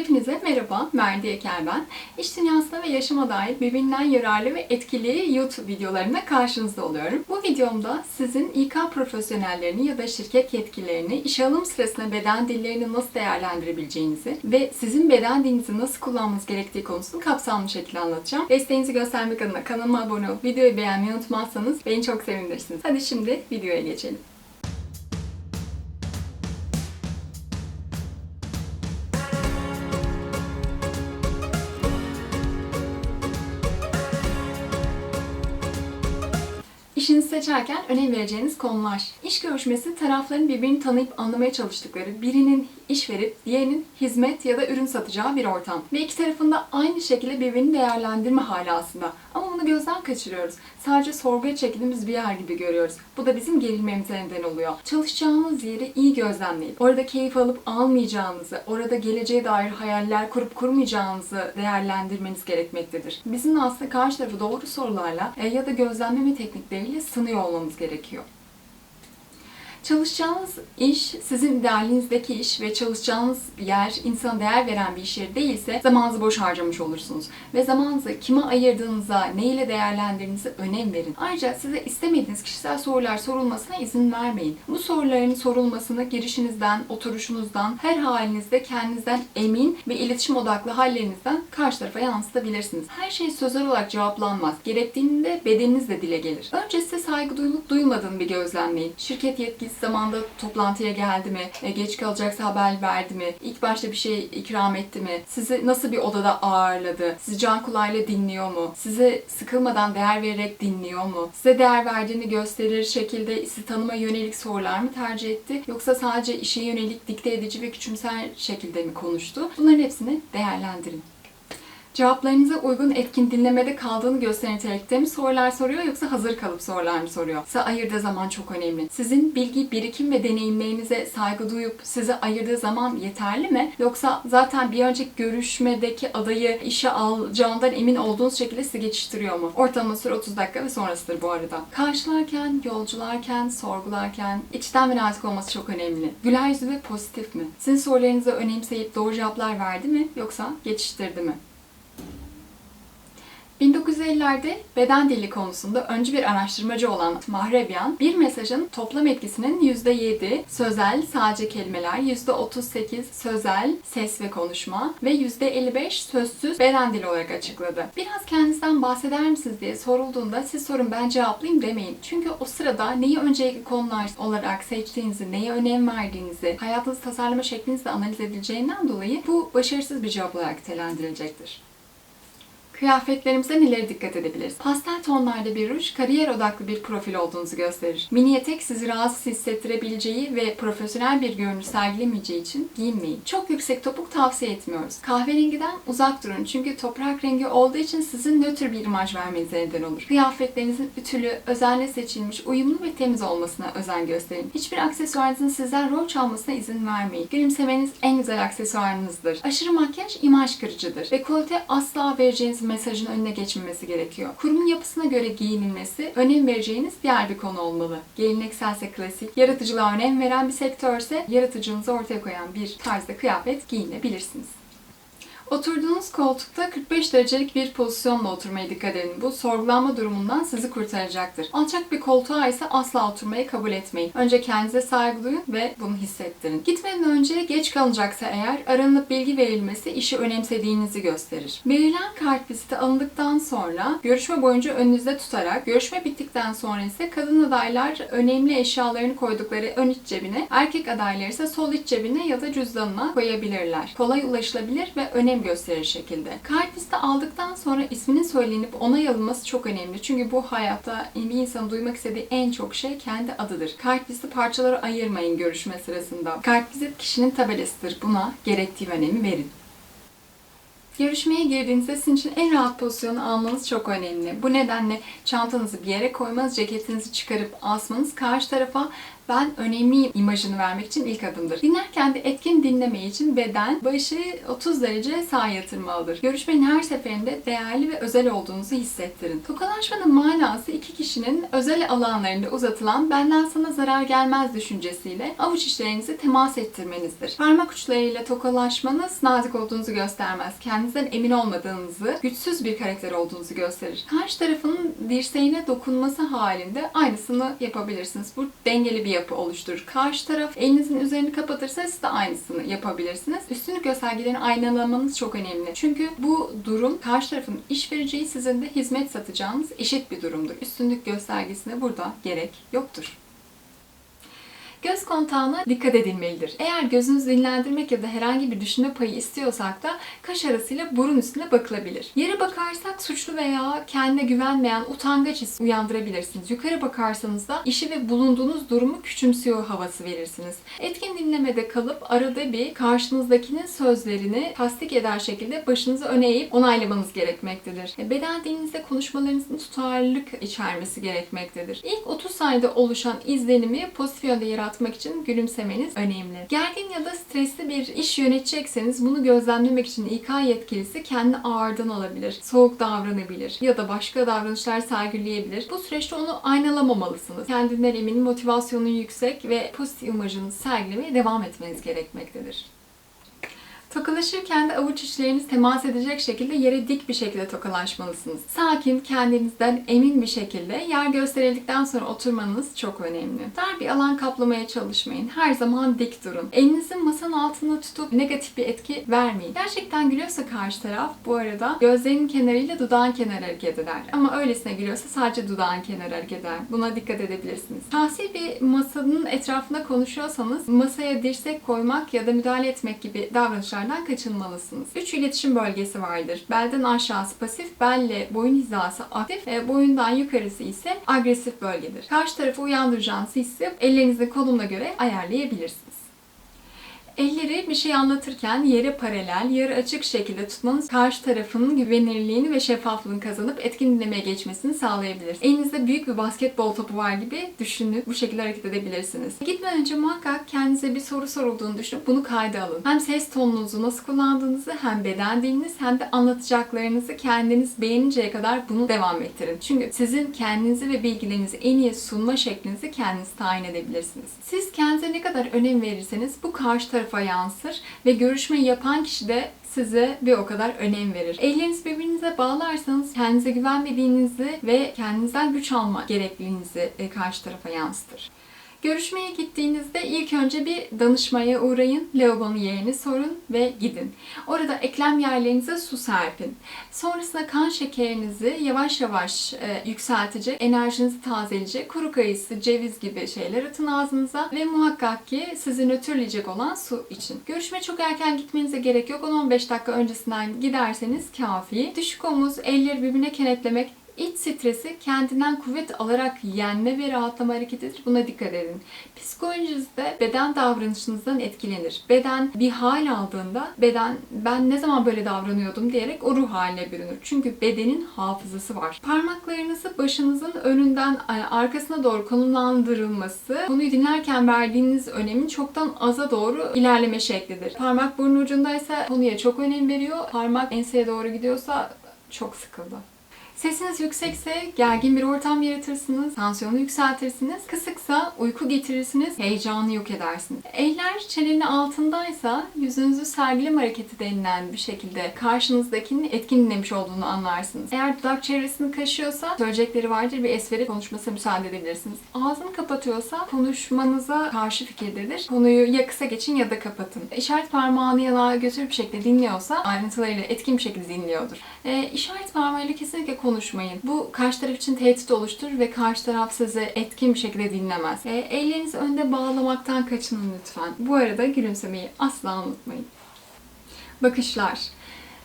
Hepinize merhaba, Merdi Eker ben. İş dünyasına ve yaşama dair birbirinden yararlı ve etkili YouTube videolarında karşınızda oluyorum. Bu videomda sizin İK profesyonellerini ya da şirket yetkililerini işe alım sırasında beden dillerini nasıl değerlendirebileceğinizi ve sizin beden dilinizi nasıl kullanmanız gerektiği konusunu kapsamlı şekilde anlatacağım. Desteğinizi göstermek adına kanalıma abone olup videoyu beğenmeyi unutmazsanız beni çok sevindirirsiniz. Hadi şimdi videoya geçelim. Seçerken önem vereceğiniz konular. İş görüşmesi tarafların birbirini tanıyıp anlamaya çalıştıkları, birinin iş verip diğerinin hizmet ya da ürün satacağı bir ortam. Ve iki tarafında aynı şekilde birbirini değerlendirme hali aslında. Ama bunu gözden kaçırıyoruz. Sadece sorguya çekildiğimiz bir yer gibi görüyoruz. Bu da bizim gerilmemize neden oluyor. Çalışacağınız yeri iyi gözlemleyip, orada keyif alıp almayacağınızı, orada geleceğe dair hayaller kurup kurmayacağınızı değerlendirmeniz gerekmektedir. Bizim aslında karşı tarafı doğru sorularla e, ya da gözlemleme teknikleriyle sınıyor olmamız gerekiyor. Çalışacağınız iş sizin idealinizdeki iş ve çalışacağınız yer insana değer veren bir iş yeri değilse zamanınızı boş harcamış olursunuz. Ve zamanınızı kime ayırdığınıza, ne ile değerlendirdiğinize önem verin. Ayrıca size istemediğiniz kişisel sorular sorulmasına izin vermeyin. Bu soruların sorulmasını girişinizden, oturuşunuzdan, her halinizde kendinizden emin ve iletişim odaklı hallerinizden karşı tarafa yansıtabilirsiniz. Her şey sözel olarak cevaplanmaz. Gerektiğinde bedeniniz de dile gelir. Önce size saygı duyulup duymadığını bir gözlemleyin. Şirket yetkilisi zamanda toplantıya geldi mi? E, geç kalacaksa haber verdi mi? İlk başta bir şey ikram etti mi? Sizi nasıl bir odada ağırladı? Sizi can kulağıyla dinliyor mu? Size sıkılmadan değer vererek dinliyor mu? Size değer verdiğini gösterir şekilde sizi tanıma yönelik sorular mı tercih etti? Yoksa sadece işe yönelik dikte edici ve küçümser şekilde mi konuştu? Bunların hepsini değerlendirin. Cevaplarınıza uygun etkin dinlemede kaldığını gösteren nitelikte mi sorular soruyor yoksa hazır kalıp sorular mı soruyor? Size ayırdığı zaman çok önemli. Sizin bilgi, birikim ve deneyimlerinize saygı duyup size ayırdığı zaman yeterli mi? Yoksa zaten bir önceki görüşmedeki adayı işe alacağından emin olduğunuz şekilde sizi geçiştiriyor mu? Ortalama süre 30 dakika ve sonrasıdır bu arada. Karşılarken, yolcularken, sorgularken içten ve nazik olması çok önemli. Güler yüzlü ve pozitif mi? Sizin sorularınızı önemseyip doğru cevaplar verdi mi yoksa geçiştirdi mi? 1950'lerde beden dili konusunda öncü bir araştırmacı olan Mahrebian, bir mesajın toplam etkisinin %7 sözel sadece kelimeler, %38 sözel ses ve konuşma ve %55 sözsüz beden dili olarak açıkladı. Biraz kendinizden bahseder misiniz diye sorulduğunda siz sorun ben cevaplayayım demeyin. Çünkü o sırada neyi öncelikli konular olarak seçtiğinizi, neye önem verdiğinizi, hayatınızı tasarlama şeklinizle analiz edileceğinden dolayı bu başarısız bir cevap olarak nitelendirilecektir. Kıyafetlerimize neleri dikkat edebiliriz? Pastel tonlarda bir ruj, kariyer odaklı bir profil olduğunuzu gösterir. Mini etek sizi rahatsız hissettirebileceği ve profesyonel bir görünüş sergilemeyeceği için giyinmeyin. Çok yüksek topuk tavsiye etmiyoruz. Kahverengiden uzak durun çünkü toprak rengi olduğu için sizin nötr bir imaj vermenize neden olur. Kıyafetlerinizin ütülü, özenle seçilmiş, uyumlu ve temiz olmasına özen gösterin. Hiçbir aksesuarınızın sizden rol çalmasına izin vermeyin. Gülümsemeniz en güzel aksesuarınızdır. Aşırı makyaj imaj kırıcıdır. Dekolte asla vereceğiniz mesajın önüne geçmemesi gerekiyor. Kurumun yapısına göre giyinilmesi önem vereceğiniz diğer bir konu olmalı. Gelenekselse klasik, yaratıcılığa önem veren bir sektörse yaratıcılığınızı ortaya koyan bir tarzda kıyafet giyinebilirsiniz. Oturduğunuz koltukta 45 derecelik bir pozisyonla oturmaya dikkat edin. Bu sorgulanma durumundan sizi kurtaracaktır. Alçak bir koltuğa ise asla oturmayı kabul etmeyin. Önce kendinize saygı duyun ve bunu hissettirin. Gitmeden önce geç kalınacaksa eğer aranıp bilgi verilmesi işi önemsediğinizi gösterir. Verilen kart viziti alındıktan sonra görüşme boyunca önünüzde tutarak görüşme bittikten sonra ise kadın adaylar önemli eşyalarını koydukları ön iç cebine, erkek adaylar ise sol iç cebine ya da cüzdanına koyabilirler. Kolay ulaşılabilir ve önem gösterir şekilde. Kart viziti aldıktan sonra isminin söylenip onay alınması çok önemli. Çünkü bu hayatta bir insanın duymak istediği en çok şey kendi adıdır. Kart viziti parçalara ayırmayın görüşme sırasında. Kart vizit kişinin tabelasıdır. Buna gerektiği önemi verin. Görüşmeye girdiğinizde sizin için en rahat pozisyonu almanız çok önemli. Bu nedenle çantanızı bir yere koymanız, ceketinizi çıkarıp asmanız karşı tarafa ben önemliyim imajını vermek için ilk adımdır. Dinlerken de etkin dinleme için beden başı 30 derece sağa yatırmalıdır. Görüşmenin her seferinde değerli ve özel olduğunuzu hissettirin. Tokalaşmanın manası iki kişinin özel alanlarında uzatılan benden sana zarar gelmez düşüncesiyle avuç içlerinizi temas ettirmenizdir. Parmak uçlarıyla tokalaşmanız nazik olduğunuzu göstermez. Kendinizden emin olmadığınızı, güçsüz bir karakter olduğunuzu gösterir. Karşı tarafın dirseğine dokunması halinde aynısını yapabilirsiniz. Bu dengeli bir yapı oluşturur. Karşı taraf elinizin üzerini kapatırsa siz de aynısını yapabilirsiniz. Üstünlük göstergelerini aynalamanız çok önemli. Çünkü bu durum karşı tarafın iş vereceği sizin de hizmet satacağınız eşit bir durumdur. Üstünlük göstergesine burada gerek yoktur. Göz kontağına dikkat edilmelidir. Eğer gözünüzü dinlendirmek ya da herhangi bir düşünme payı istiyorsak da kaş arasıyla burun üstüne bakılabilir. Yere bakarsak suçlu veya kendine güvenmeyen utangaç his uyandırabilirsiniz. Yukarı bakarsanız da işi ve bulunduğunuz durumu küçümsüyor havası verirsiniz. Etkin dinlemede kalıp arada bir karşınızdakinin sözlerini tasdik eder şekilde başınızı öne eğip onaylamanız gerekmektedir. Beden dilinizde konuşmalarınızın tutarlılık içermesi gerekmektedir. İlk 30 saniyede oluşan izlenimi pozitif yönde yaratmak için gülümsemeniz önemli. Gergin ya da stresli bir iş yönetecekseniz bunu gözlemlemek için İK yetkilisi kendi ağırdan alabilir, soğuk davranabilir ya da başka davranışlar sergileyebilir. Bu süreçte onu aynalamamalısınız. Kendinden emin, motivasyonu yüksek ve pozitif imajınızı sergilemeye devam etmeniz gerekmektedir. Tokalaşırken de avuç içleriniz temas edecek şekilde yere dik bir şekilde tokalaşmalısınız. Sakin, kendinizden emin bir şekilde yer gösterildikten sonra oturmanız çok önemli. Dar bir alan kaplamaya çalışmayın. Her zaman dik durun. Elinizi masanın altında tutup negatif bir etki vermeyin. Gerçekten gülüyorsa karşı taraf bu arada gözlerinin kenarıyla dudağın kenarı hareket eder. Ama öylesine gülüyorsa sadece dudağın kenarı hareket eder. Buna dikkat edebilirsiniz. Tahsil bir masanın etrafında konuşuyorsanız masaya dirsek koymak ya da müdahale etmek gibi davranışlar davranışlardan kaçınmalısınız. Üç iletişim bölgesi vardır. Belden aşağısı pasif, belle boyun hizası aktif, e, boyundan yukarısı ise agresif bölgedir. Karşı tarafı uyandıracağınız hissi ellerinizi konumuna göre ayarlayabilirsiniz. Elleri bir şey anlatırken yere paralel, yarı açık şekilde tutmanız karşı tarafın güvenilirliğini ve şeffaflığını kazanıp etkin dinlemeye geçmesini sağlayabilir. Elinizde büyük bir basketbol topu var gibi düşünüp bu şekilde hareket edebilirsiniz. Gitmeden önce muhakkak kendinize bir soru sorulduğunu düşünüp bunu kayda alın. Hem ses tonunuzu nasıl kullandığınızı hem beden diliniz hem de anlatacaklarınızı kendiniz beğeninceye kadar bunu devam ettirin. Çünkü sizin kendinizi ve bilgilerinizi en iyi sunma şeklinizi kendiniz tayin edebilirsiniz. Siz kendinize ne kadar önem verirseniz bu karşı tarafa yansır ve görüşmeyi yapan kişi de size bir o kadar önem verir. Ellerinizi birbirinize bağlarsanız kendinize güvenmediğinizi ve kendinizden güç alma gerekliliğinizi e, karşı tarafa yansıtır. Görüşmeye gittiğinizde ilk önce bir danışmaya uğrayın, lavabonun yerini sorun ve gidin. Orada eklem yerlerinize su serpin. Sonrasında kan şekerinizi yavaş yavaş e, yükseltecek, enerjinizi tazeleyecek, kuru kayısı, ceviz gibi şeyler atın ağzınıza ve muhakkak ki sizi nötrleyecek olan su için. Görüşme çok erken gitmenize gerek yok. 10-15 dakika öncesinden giderseniz kafi. Düşük omuz, elleri birbirine kenetlemek İç stresi kendinden kuvvet alarak yenme ve rahatlama hareketidir. Buna dikkat edin. Psikolojinizde beden davranışınızdan etkilenir. Beden bir hal aldığında beden ben ne zaman böyle davranıyordum diyerek o ruh haline bürünür. Çünkü bedenin hafızası var. Parmaklarınızı başınızın önünden yani arkasına doğru konumlandırılması konuyu dinlerken verdiğiniz önemin çoktan aza doğru ilerleme şeklidir. Parmak burun ucundaysa konuya çok önem veriyor. Parmak enseye doğru gidiyorsa çok sıkıldı. Sesiniz yüksekse gergin bir ortam yaratırsınız, tansiyonu yükseltirsiniz. Kısıksa uyku getirirsiniz, heyecanı yok edersiniz. Eller çenenin altındaysa yüzünüzü sergileme hareketi denilen bir şekilde karşınızdakinin etkin dinlemiş olduğunu anlarsınız. Eğer dudak çevresini kaşıyorsa söyleyecekleri vardır bir esveri konuşmasına müsaade edebilirsiniz. Ağzını kapatıyorsa konuşmanıza karşı fikirdedir. Konuyu ya kısa geçin ya da kapatın. İşaret parmağını yana götürüp bir şekilde dinliyorsa ayrıntılarıyla etkin bir şekilde dinliyordur. E, işaret parmağıyla kesinlikle konuşmayın. Bu karşı taraf için tehdit oluşturur ve karşı taraf sizi etkin bir şekilde dinlemez. E, ellerinizi önde bağlamaktan kaçının lütfen. Bu arada gülümsemeyi asla unutmayın. Bakışlar.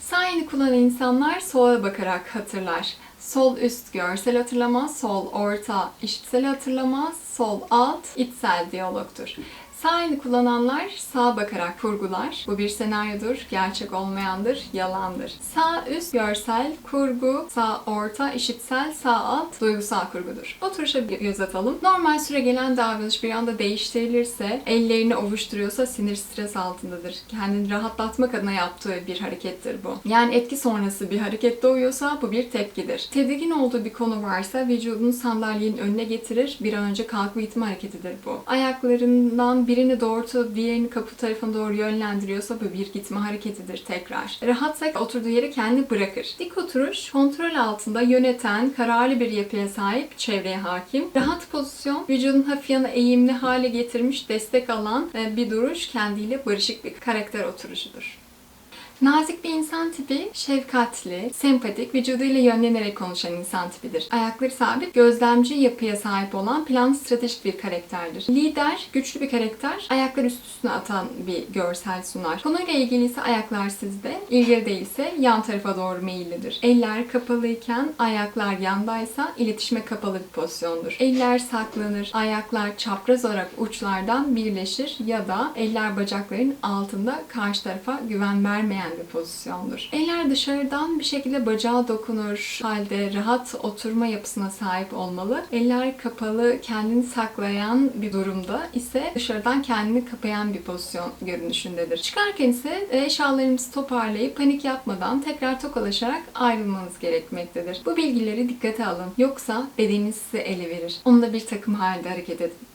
Sağ elini kullanan insanlar sola bakarak hatırlar. Sol üst görsel hatırlama, sol orta işitsel hatırlama, sol alt içsel diyalogtur. Sağ kullananlar sağa bakarak kurgular. Bu bir senaryodur, gerçek olmayandır, yalandır. Sağ üst görsel, kurgu, sağ orta, işitsel, sağ alt, duygusal kurgudur. Oturuşa bir göz atalım. Normal süre gelen davranış bir anda değiştirilirse, ellerini ovuşturuyorsa sinir stres altındadır. Kendini rahatlatmak adına yaptığı bir harekettir bu. Yani etki sonrası bir hareket doğuyorsa bu bir tepkidir. Tedirgin olduğu bir konu varsa vücudunu sandalyenin önüne getirir, bir an önce kalkma itme hareketidir bu. Ayaklarından birini doğrultup diğerini kapı tarafına doğru yönlendiriyorsa bu bir gitme hareketidir tekrar. Rahatsa oturduğu yere kendini bırakır. Dik oturuş, kontrol altında yöneten, kararlı bir yapıya sahip, çevreye hakim. Rahat pozisyon, vücudun hafif yana eğimli hale getirmiş, destek alan e, bir duruş, kendiyle barışık bir karakter oturuşudur. Nazik bir insan tipi şefkatli, sempatik, vücuduyla yönlenerek konuşan insan tipidir. Ayakları sabit, gözlemci yapıya sahip olan planlı stratejik bir karakterdir. Lider, güçlü bir karakter, ayakları üst üstüne atan bir görsel sunar. Konuyla ilgili ise ayaklar sizde, ilgili değilse yan tarafa doğru meyillidir. Eller kapalıyken ayaklar yandaysa iletişime kapalı bir pozisyondur. Eller saklanır, ayaklar çapraz olarak uçlardan birleşir ya da eller bacakların altında karşı tarafa güven vermeyen bir pozisyondur. Eller dışarıdan bir şekilde bacağa dokunur halde rahat oturma yapısına sahip olmalı. Eller kapalı, kendini saklayan bir durumda ise dışarıdan kendini kapayan bir pozisyon görünüşündedir. Çıkarken ise eşyalarınızı toparlayıp panik yapmadan tekrar tokalaşarak ayrılmanız gerekmektedir. Bu bilgileri dikkate alın. Yoksa bedeniniz size ele verir. Onunla bir takım halde hareket edin.